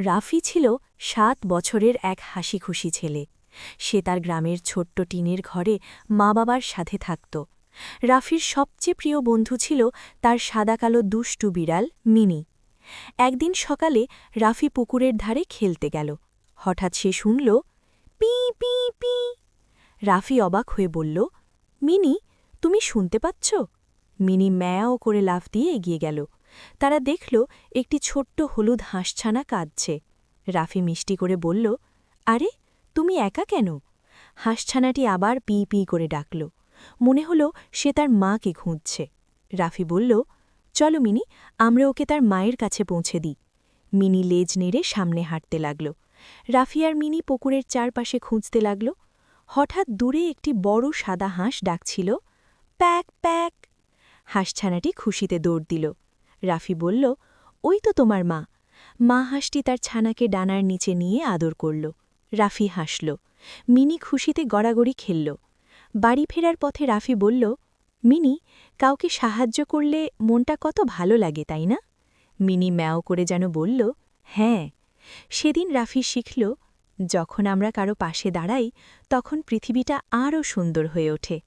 রাফি ছিল সাত বছরের এক হাসি খুশি ছেলে। সে তার গ্রামের ছোট্ট টিনের ঘরে মা বাবার সাথে থাকত। রাফির সবচেয়ে প্রিয় বন্ধু ছিল তার সাদাকালো দুষ্টু বিড়াল মিনি। একদিন সকালে রাফি পুকুরের ধারে খেলতে গেল। হঠাৎ সে শুনল, পি পি পি। রাফি অবাক হয়ে বলল, মিনি, তুমি শুনতে পাচ্ছ? মিনি ম্যাও করে লাফ দিয়ে এগিয়ে গেল। তারা দেখল একটি ছোট্ট হলুদ হাঁসছানা কাঁদছে। রাফি মিষ্টি করে বলল, আরে, তুমি একা কেন? হাঁসছানাটি আবার পি পি করে ডাকল। মনে হল সে তার মাকে খুঁজছে। রাফি বলল, চলো মিনি, আমরা ওকে তার মায়ের কাছে পৌঁছে দিই। মিনি লেজ নেড়ে সামনে হাঁটতে লাগল। রাফি আর মিনি পুকুরের চারপাশে খুঁজতে লাগল। হঠাৎ দূরে একটি বড় সাদা হাঁস ডাকছিল, প্যাক প্যাক! হাঁসছানাটি খুশিতে দৌড় দিল। রাফি বলল, ওই তো তোমার মা। মা হাঁসটি তার ছানাকে ডানার নিচে নিয়ে আদর করল। রাফি হাসল। মিনি খুশিতে গড়াগড়ি খেলল। বাড়ি ফেরার পথে রাফি বলল, মিনি, কাউকে সাহায্য করলে মনটা কত ভালো লাগে, তাই না? মিনি ম্যাও করে যেন বলল হ্যাঁ। সেদিন রাফি শিখল, যখন আমরা কারও পাশে দাঁড়াই, তখন পৃথিবীটা আরও সুন্দর হয়ে ওঠে।